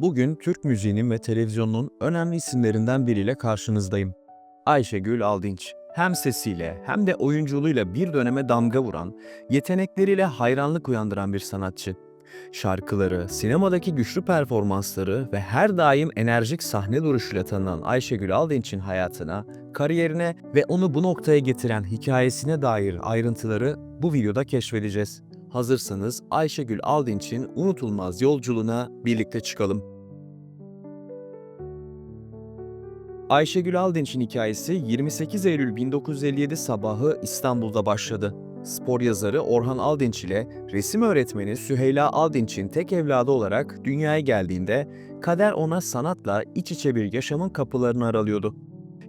Bugün Türk müziğinin ve televizyonunun önemli isimlerinden biriyle karşınızdayım. Ayşegül Aldinç. Hem sesiyle hem de oyunculuğuyla bir döneme damga vuran, yetenekleriyle hayranlık uyandıran bir sanatçı. Şarkıları, sinemadaki güçlü performansları ve her daim enerjik sahne duruşuyla tanınan Ayşegül Aldinç'in hayatına, kariyerine ve onu bu noktaya getiren hikayesine dair ayrıntıları bu videoda keşfedeceğiz. Hazırsanız Ayşegül Aldinç'in unutulmaz yolculuğuna birlikte çıkalım. Ayşegül Aldinç'in hikayesi 28 Eylül 1957 sabahı İstanbul'da başladı. Spor yazarı Orhan Aldinç ile resim öğretmeni Süheyla Aldinç'in tek evladı olarak dünyaya geldiğinde kader ona sanatla iç içe bir yaşamın kapılarını aralıyordu.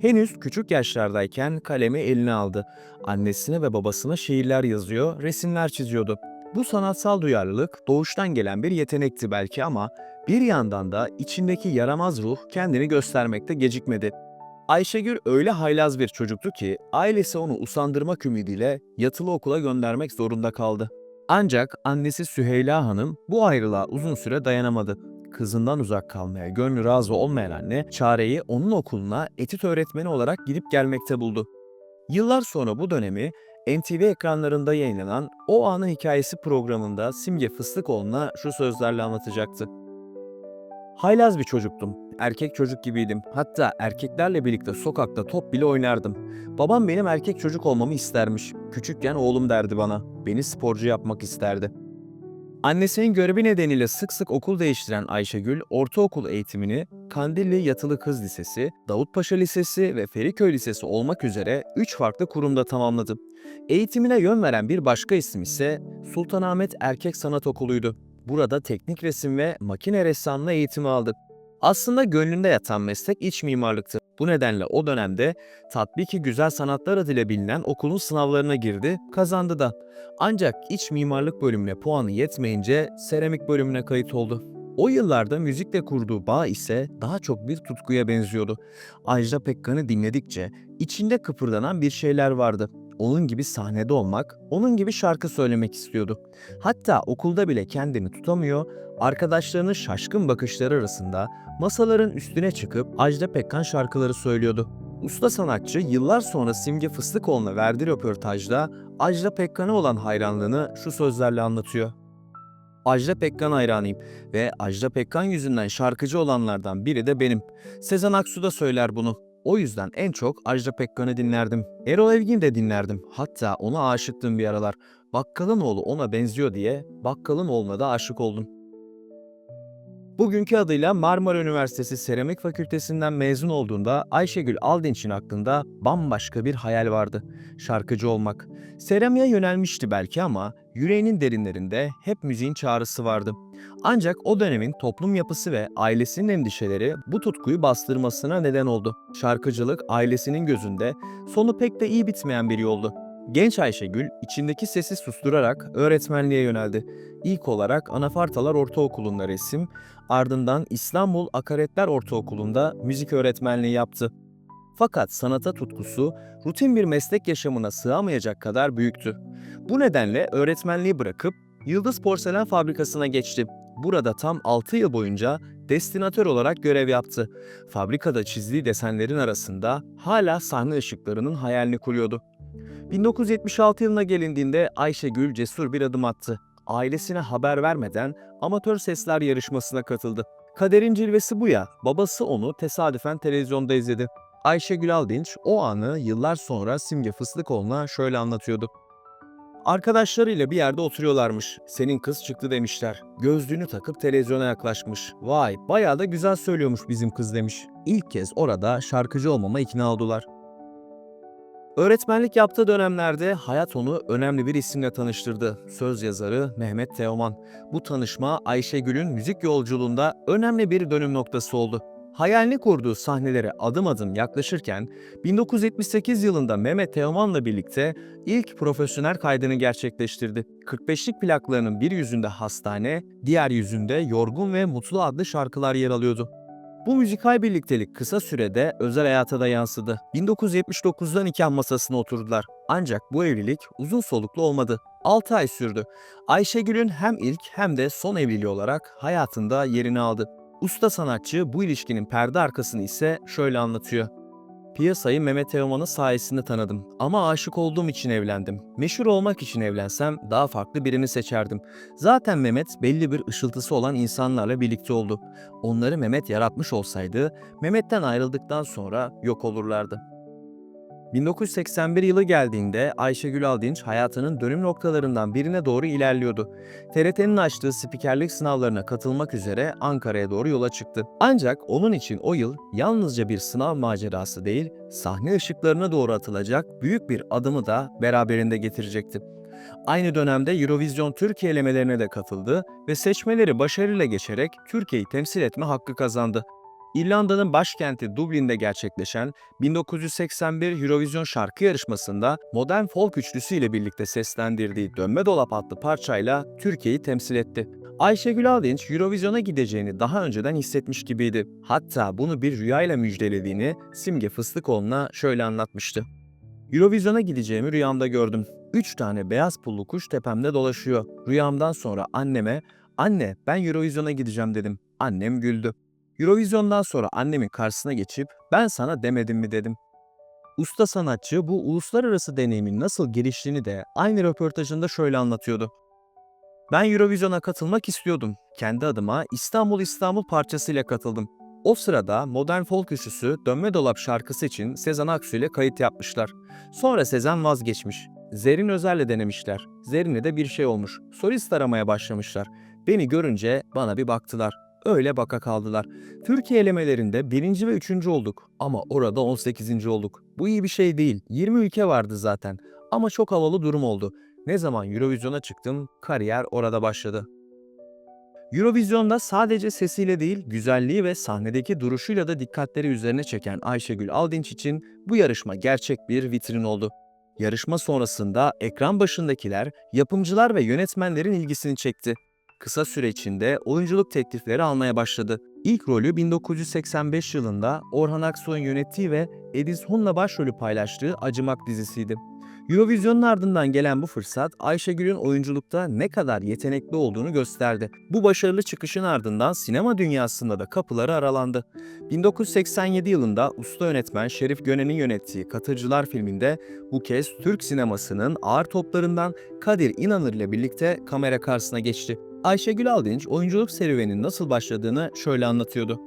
Henüz küçük yaşlardayken kalemi eline aldı. Annesine ve babasına şiirler yazıyor, resimler çiziyordu. Bu sanatsal duyarlılık doğuştan gelen bir yetenekti belki ama bir yandan da içindeki yaramaz ruh kendini göstermekte gecikmedi. Ayşegül öyle haylaz bir çocuktu ki ailesi onu usandırmak ümidiyle yatılı okula göndermek zorunda kaldı. Ancak annesi Süheyla Hanım bu ayrılığa uzun süre dayanamadı. Kızından uzak kalmaya gönlü razı olmayan anne çareyi onun okuluna etüt öğretmeni olarak gidip gelmekte buldu. Yıllar sonra bu dönemi NTV ekranlarında yayınlanan O Anı Hikayesi programında Simge Fıstıkoğlu'na şu sözlerle anlatacaktı. Haylaz bir çocuktum. Erkek çocuk gibiydim. Hatta erkeklerle birlikte sokakta top bile oynardım. Babam benim erkek çocuk olmamı istermiş. Küçükken oğlum derdi bana. Beni sporcu yapmak isterdi. Annesinin görevi nedeniyle sık sık okul değiştiren Ayşegül, ortaokul eğitimini Kandilli Yatılı Kız Lisesi, Davutpaşa Lisesi ve Feriköy Lisesi olmak üzere 3 farklı kurumda tamamladı. Eğitimine yön veren bir başka isim ise Sultanahmet Erkek Sanat Okulu'ydu. Burada teknik resim ve makine ressamlığı eğitimi aldı. Aslında gönlünde yatan meslek iç mimarlıktı. Bu nedenle o dönemde Tatbiki Güzel Sanatlar adıyla bilinen okulun sınavlarına girdi, kazandı da. Ancak iç mimarlık bölümüne puanı yetmeyince seramik bölümüne kayıt oldu. O yıllarda müzikle kurduğu bağ ise daha çok bir tutkuya benziyordu. Ajda Pekkan'ı dinledikçe içinde kıpırdanan bir şeyler vardı. Onun gibi sahnede olmak, onun gibi şarkı söylemek istiyordu. Hatta okulda bile kendini tutamıyor, arkadaşlarının şaşkın bakışları arasında masaların üstüne çıkıp Ajda Pekkan şarkıları söylüyordu. Usta sanatçı yıllar sonra Simge Fıstıkoğlu'na verdiği röportajda Ajda Pekkan'a olan hayranlığını şu sözlerle anlatıyor. Ajda Pekkan hayranıyım ve Ajda Pekkan yüzünden şarkıcı olanlardan biri de benim. Sezen Aksu da söyler bunu. O yüzden en çok Ajda Pekkan'ı dinlerdim. Erol Evgin de dinlerdim. Hatta ona aşıktım bir aralar. Bakkalın oğlu ona benziyor diye Bakkalın oğluna da aşık oldum. Bugünkü adıyla Marmara Üniversitesi Seramik Fakültesinden mezun olduğunda Ayşegül Aldinç'in aklında bambaşka bir hayal vardı. Şarkıcı olmak. Seramiğe yönelmişti belki ama yüreğinin derinlerinde hep müziğin çağrısı vardı. Ancak o dönemin toplum yapısı ve ailesinin endişeleri bu tutkuyu bastırmasına neden oldu. Şarkıcılık ailesinin gözünde sonu pek de iyi bitmeyen bir yoldu. Genç Ayşegül içindeki sesi susturarak öğretmenliğe yöneldi. İlk olarak Anafartalar Ortaokulu'nda resim, ardından İstanbul Akaretler Ortaokulu'nda müzik öğretmenliği yaptı. Fakat sanata tutkusu rutin bir meslek yaşamına sığamayacak kadar büyüktü. Bu nedenle öğretmenliği bırakıp Yıldız Porselen Fabrikası'na geçti. Burada tam 6 yıl boyunca destinatör olarak görev yaptı. Fabrikada çizdiği desenlerin arasında hala sahne ışıklarının hayalini kuruyordu. 1976 yılına gelindiğinde Ayşegül cesur bir adım attı. Ailesine haber vermeden amatör sesler yarışmasına katıldı. Kaderin cilvesi bu ya, babası onu tesadüfen televizyonda izledi. Ayşegül Aldinç o anı yıllar sonra Simge Fıstıkoğlu'na şöyle anlatıyordu. Arkadaşlarıyla bir yerde oturuyorlarmış. Senin kız çıktı demişler. Gözlüğünü takıp televizyona yaklaşmış. Vay bayağı da güzel söylüyormuş bizim kız demiş. İlk kez orada şarkıcı olmama ikna oldular. Öğretmenlik yaptığı dönemlerde hayat onu önemli bir isimle tanıştırdı. Söz yazarı Mehmet Teoman. Bu tanışma Ayşegül'ün müzik yolculuğunda önemli bir dönüm noktası oldu. Hayalini kurduğu sahnelere adım adım yaklaşırken 1978 yılında Mehmet Teoman'la birlikte ilk profesyonel kaydını gerçekleştirdi. 45'lik plaklarının bir yüzünde Hastane, diğer yüzünde Yorgun ve Mutlu adlı şarkılar yer alıyordu. Bu müzikal birliktelik kısa sürede özel hayata da yansıdı. 1979'da nikah masasına oturdular. Ancak bu evlilik uzun soluklu olmadı. 6 ay sürdü. Ayşegül'ün hem ilk hem de son evliliği olarak hayatında yerini aldı. Usta sanatçı bu ilişkinin perde arkasını ise şöyle anlatıyor. Piyasayı Mehmet Teoman'ın sayesinde tanıdım ama aşık olduğum için evlendim. Meşhur olmak için evlensem daha farklı birini seçerdim. Zaten Mehmet belli bir ışıltısı olan insanlarla birlikte oldu. Onları Mehmet yaratmış olsaydı Mehmet'ten ayrıldıktan sonra yok olurlardı. 1981 yılı geldiğinde Ayşegül Aldinç hayatının dönüm noktalarından birine doğru ilerliyordu. TRT'nin açtığı spikerlik sınavlarına katılmak üzere Ankara'ya doğru yola çıktı. Ancak onun için o yıl yalnızca bir sınav macerası değil, sahne ışıklarına doğru atılacak büyük bir adımı da beraberinde getirecekti. Aynı dönemde Eurovision Türkiye elemelerine de katıldı ve seçmeleri başarıyla geçerek Türkiye'yi temsil etme hakkı kazandı. İrlanda'nın başkenti Dublin'de gerçekleşen 1981 Eurovision şarkı yarışmasında modern folk üçlüsü ile birlikte seslendirdiği Dönme Dolap adlı parçayla Türkiye'yi temsil etti. Ayşegül Aldinç Eurovision'a gideceğini daha önceden hissetmiş gibiydi. Hatta bunu bir rüyayla müjdelediğini Simge Fıstıkoğlu'na şöyle anlatmıştı. Eurovision'a gideceğimi rüyamda gördüm. Üç tane beyaz pullu kuş tepemde dolaşıyor. Rüyamdan sonra anneme, anne ben Eurovision'a gideceğim dedim. Annem güldü. Eurovision'dan sonra annemin karşısına geçip ben sana demedim mi dedim. Usta sanatçı bu uluslararası deneyimin nasıl geliştiğini de aynı röportajında şöyle anlatıyordu. Ben Eurovision'a katılmak istiyordum. Kendi adıma İstanbul İstanbul parçasıyla katıldım. O sırada modern folk üçlüsü Dönme Dolap şarkısı için Sezen Aksu ile kayıt yapmışlar. Sonra Sezen vazgeçmiş. Zerrin Özer'le denemişler. Zerrin'e de bir şey olmuş. Solist aramaya başlamışlar. Beni görünce bana bir baktılar. Öyle baka kaldılar. Türkiye elemelerinde birinci ve üçüncü olduk ama orada 18. olduk. Bu iyi bir şey değil. 20 ülke vardı zaten. Ama çok havalı durum oldu. Ne zaman Eurovision'a çıktım, kariyer orada başladı. Eurovision'da sadece sesiyle değil, güzelliği ve sahnedeki duruşuyla da dikkatleri üzerine çeken Ayşegül Aldinç için bu yarışma gerçek bir vitrin oldu. Yarışma sonrasında ekran başındakiler, yapımcılar ve yönetmenlerin ilgisini çekti. Kısa süre içinde oyunculuk teklifleri almaya başladı. İlk rolü 1985 yılında Orhan Aksoy'un yönettiği ve Ediz Hun'la başrolü paylaştığı Acımak dizisiydi. Eurovision'un ardından gelen bu fırsat Ayşegül'ün oyunculukta ne kadar yetenekli olduğunu gösterdi. Bu başarılı çıkışın ardından sinema dünyasında da kapıları aralandı. 1987 yılında usta yönetmen Şerif Gönen'in yönettiği Katırcılar filminde bu kez Türk sinemasının ağır toplarından Kadir İnanır ile birlikte kamera karşısına geçti. Ayşegül Aldinç oyunculuk serüveninin nasıl başladığını şöyle anlatıyordu.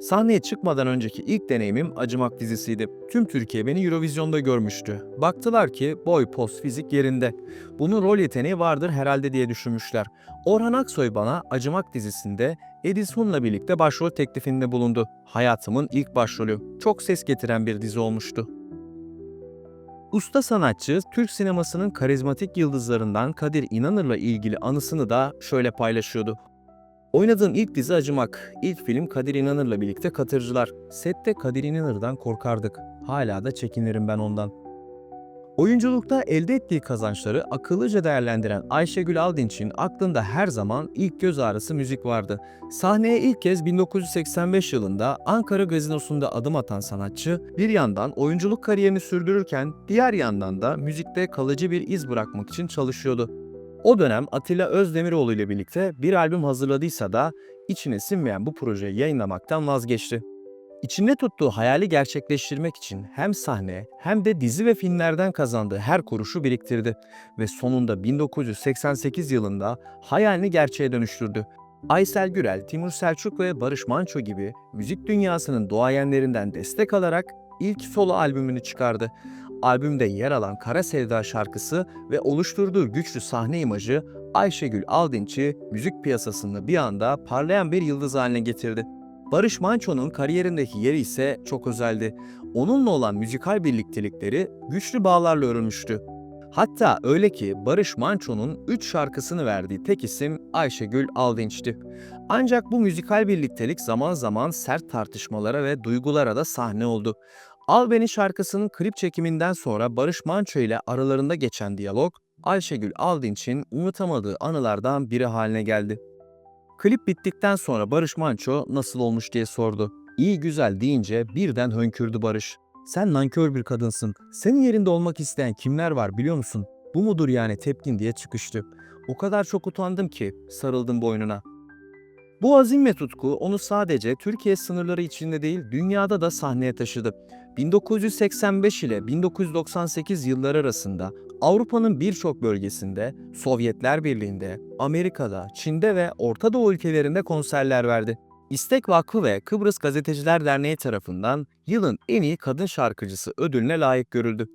Sahneye çıkmadan önceki ilk deneyimim Acımak dizisiydi. Tüm Türkiye beni Eurovision'da görmüştü. Baktılar ki boy, poz, fizik yerinde. Bunun rol yeteneği vardır herhalde diye düşünmüşler. Orhan Aksoy bana Acımak dizisinde Ediz Hun'la birlikte başrol teklifinde bulundu. Hayatımın ilk başrolü. Çok ses getiren bir dizi olmuştu. Usta sanatçı, Türk sinemasının karizmatik yıldızlarından Kadir İnanır'la ilgili anısını da şöyle paylaşıyordu. Oynadığım ilk dizi Acımak. İlk film Kadir İnanır'la birlikte Katırcılar. Sette Kadir İnanır'dan korkardık. Hala da çekinirim ben ondan. Oyunculukta elde ettiği kazançları akıllıca değerlendiren Ayşegül Aldinç'in aklında her zaman ilk göz ağrısı müzik vardı. Sahneye ilk kez 1985 yılında Ankara Gazinosu'nda adım atan sanatçı bir yandan oyunculuk kariyerini sürdürürken diğer yandan da müzikte kalıcı bir iz bırakmak için çalışıyordu. O dönem Atilla Özdemiroğlu ile birlikte bir albüm hazırladıysa da içine sinmeyen bu projeyi yayınlamaktan vazgeçti. İçinde tuttuğu hayali gerçekleştirmek için hem sahne hem de dizi ve filmlerden kazandığı her kuruşu biriktirdi ve sonunda 1988 yılında hayalini gerçeğe dönüştürdü. Aysel Gürel, Timur Selçuk ve Barış Manço gibi müzik dünyasının doğayenlerinden destek alarak ilk solo albümünü çıkardı. Albümde yer alan Kara Sevda şarkısı ve oluşturduğu güçlü sahne imajı Ayşegül Aldinç'i müzik piyasasında bir anda parlayan bir yıldız haline getirdi. Barış Manço'nun kariyerindeki yeri ise çok özeldi. Onunla olan müzikal birliktelikleri güçlü bağlarla örülmüştü. Hatta öyle ki Barış Manço'nun 3 şarkısını verdiği tek isim Ayşegül Aldinç'ti. Ancak bu müzikal birliktelik zaman zaman sert tartışmalara ve duygulara da sahne oldu. Al Beni şarkısının klip çekiminden sonra Barış Manço ile aralarında geçen diyalog, Ayşegül Aldinç'in unutamadığı anılardan biri haline geldi. Klip bittikten sonra Barış Manço nasıl olmuş diye sordu. İyi güzel deyince birden hönkürdü Barış. Sen nankör bir kadınsın. Senin yerinde olmak isteyen kimler var biliyor musun? Bu mudur yani tepkin diye çıkıştı. O kadar çok utandım ki sarıldım boynuna. Bu azim ve tutku onu sadece Türkiye sınırları içinde değil, dünyada da sahneye taşıdı. 1985 ile 1998 yılları arasında Avrupa'nın birçok bölgesinde, Sovyetler Birliği'nde, Amerika'da, Çin'de ve Orta Doğu ülkelerinde konserler verdi. İstek Vakfı ve Kıbrıs Gazeteciler Derneği tarafından yılın en iyi kadın şarkıcısı ödülüne layık görüldü.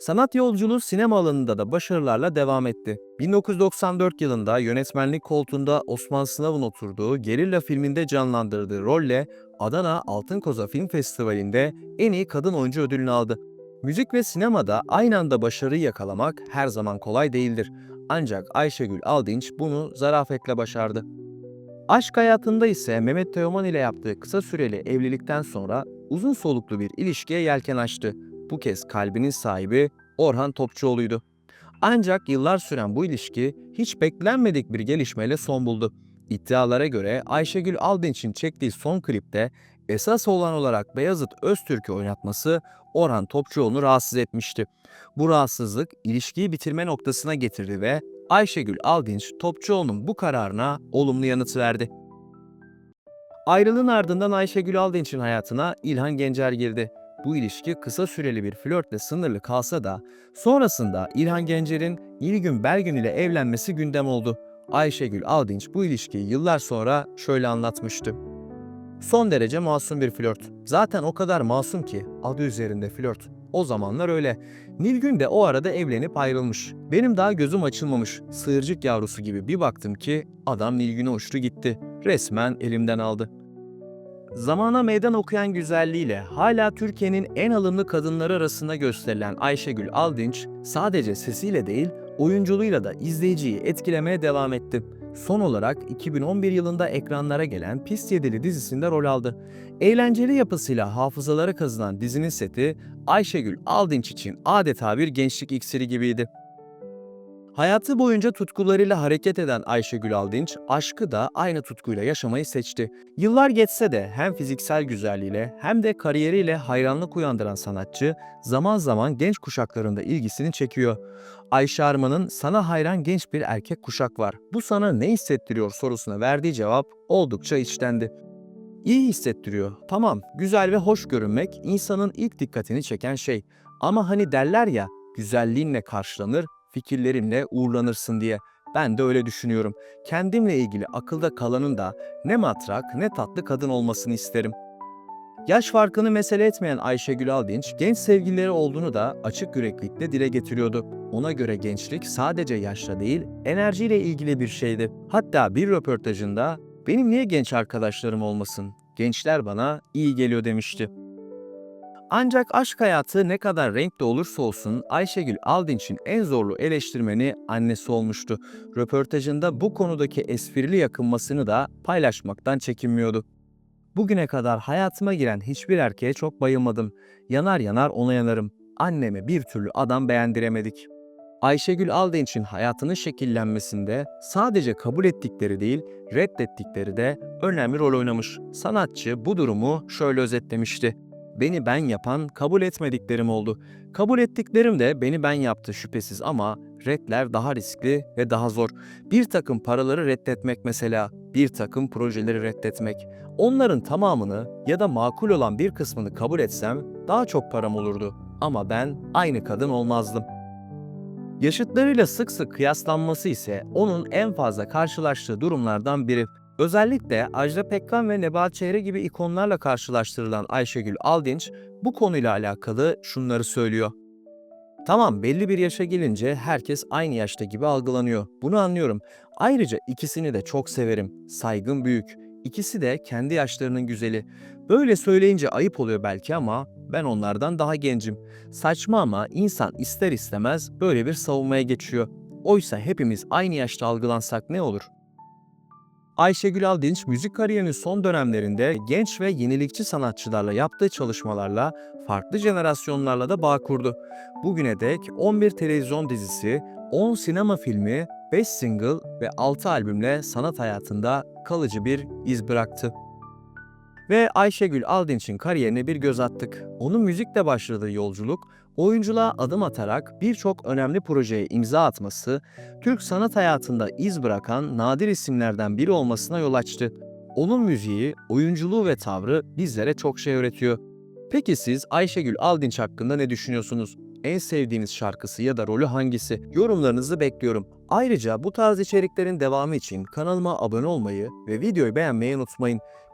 Sanat yolculuğu sinema alanında da başarılarla devam etti. 1994 yılında yönetmenlik koltuğunda Osman Sınav'ın oturduğu Gerilla filminde canlandırdığı rolle Adana Altın Koza Film Festivali'nde en iyi kadın oyuncu ödülünü aldı. Müzik ve sinemada aynı anda başarıyı yakalamak her zaman kolay değildir. Ancak Ayşegül Aldinç bunu zarafetle başardı. Aşk hayatında ise Mehmet Teoman ile yaptığı kısa süreli evlilikten sonra uzun soluklu bir ilişkiye yelken açtı. Bu kez kalbinin sahibi Orhan Topçuoğlu'ydu. Ancak yıllar süren bu ilişki hiç beklenmedik bir gelişmeyle son buldu. İddialara göre Ayşegül Aldinç'in çektiği son klipte esas olan olarak Beyazıt Öztürk'ü oynatması Orhan Topçuoğlu'nu rahatsız etmişti. Bu rahatsızlık ilişkiyi bitirme noktasına getirdi ve Ayşegül Aldinç Topçuoğlu'nun bu kararına olumlu yanıt verdi. Ayrılığın ardından Ayşegül Aldinç'in hayatına İlhan Gencer girdi. Bu ilişki kısa süreli bir flörtle sınırlı kalsa da sonrasında İlhan Gencer'in Nilgün Belgün ile evlenmesi gündem oldu. Ayşegül Aldinç bu ilişkiyi yıllar sonra şöyle anlatmıştı. Son derece masum bir flört. Zaten o kadar masum ki adı üzerinde flört. O zamanlar öyle. Nilgün de o arada evlenip ayrılmış. Benim daha gözüm açılmamış. Sığırcık yavrusu gibi bir baktım ki adam Nilgün'e uçtu gitti. Resmen elimden aldı. Zamana meydan okuyan güzelliğiyle hala Türkiye'nin en alımlı kadınları arasında gösterilen Ayşegül Aldinç sadece sesiyle değil oyunculuğuyla da izleyiciyi etkilemeye devam etti. Son olarak 2011 yılında ekranlara gelen Pis Yedili dizisinde rol aldı. Eğlenceli yapısıyla hafızalara kazınan dizinin seti Ayşegül Aldinç için adeta bir gençlik iksiri gibiydi. Hayatı boyunca tutkularıyla hareket eden Ayşegül Aldinç, aşkı da aynı tutkuyla yaşamayı seçti. Yıllar geçse de hem fiziksel güzelliğiyle hem de kariyeriyle hayranlık uyandıran sanatçı, zaman zaman genç kuşaklarında ilgisini çekiyor. Ayşe Arman'ın sana hayran genç bir erkek kuşak var. Bu sana ne hissettiriyor sorusuna verdiği cevap oldukça içtendi. İyi hissettiriyor. Tamam, güzel ve hoş görünmek insanın ilk dikkatini çeken şey. Ama hani derler ya, güzelliğinle karşılanır, fikirlerinle uğurlanırsın diye. Ben de öyle düşünüyorum. Kendimle ilgili akılda kalanın da ne matrak ne tatlı kadın olmasını isterim. Yaş farkını mesele etmeyen Ayşegül Aldinç, genç sevgilileri olduğunu da açık yüreklilikle dile getiriyordu. Ona göre gençlik sadece yaşla değil, enerjiyle ilgili bir şeydi. Hatta bir röportajında, benim niye genç arkadaşlarım olmasın, gençler bana iyi geliyor demişti. Ancak aşk hayatı ne kadar renkli olursa olsun Ayşegül Aldinç'in en zorlu eleştirmeni annesi olmuştu. Röportajında bu konudaki esprili yakınmasını da paylaşmaktan çekinmiyordu. Bugüne kadar hayatıma giren hiçbir erkeğe çok bayılmadım. Yanar yanar ona yanarım. Anneme bir türlü adam beğendiremedik. Ayşegül Aldinç'in hayatının şekillenmesinde sadece kabul ettikleri değil, reddettikleri de önemli rol oynamış. Sanatçı bu durumu şöyle özetlemişti. Beni ben yapan kabul etmediklerim oldu. Kabul ettiklerim de beni ben yaptı şüphesiz ama redler daha riskli ve daha zor. Bir takım paraları reddetmek mesela, bir takım projeleri reddetmek. Onların tamamını ya da makul olan bir kısmını kabul etsem daha çok param olurdu. Ama ben aynı kadın olmazdım. Yaşıtlarıyla sık sık kıyaslanması ise onun en fazla karşılaştığı durumlardan biri. Özellikle Ajda Pekkan ve Nebahat Çehre gibi ikonlarla karşılaştırılan Ayşegül Aldinç bu konuyla alakalı şunları söylüyor. Tamam belli bir yaşa gelince herkes aynı yaşta gibi algılanıyor. Bunu anlıyorum. Ayrıca ikisini de çok severim. Saygım büyük. İkisi de kendi yaşlarının güzeli. Böyle söyleyince ayıp oluyor belki ama ben onlardan daha gencim. Saçma ama insan ister istemez böyle bir savunmaya geçiyor. Oysa hepimiz aynı yaşta algılansak ne olur? Ayşegül Aldinç müzik kariyerinin son dönemlerinde genç ve yenilikçi sanatçılarla yaptığı çalışmalarla farklı jenerasyonlarla da bağ kurdu. Bugüne dek 11 televizyon dizisi, 10 sinema filmi, 5 single ve 6 albümle sanat hayatında kalıcı bir iz bıraktı. Ve Ayşegül Aldinç'in kariyerine bir göz attık. Onun müzikle başladığı yolculuk, oyunculuğa adım atarak birçok önemli projeye imza atması, Türk sanat hayatında iz bırakan nadir isimlerden biri olmasına yol açtı. Onun müziği, oyunculuğu ve tavrı bizlere çok şey öğretiyor. Peki siz Ayşegül Aldinç hakkında ne düşünüyorsunuz? En sevdiğiniz şarkısı ya da rolü hangisi? Yorumlarınızı bekliyorum. Ayrıca bu tarz içeriklerin devamı için kanalıma abone olmayı ve videoyu beğenmeyi unutmayın.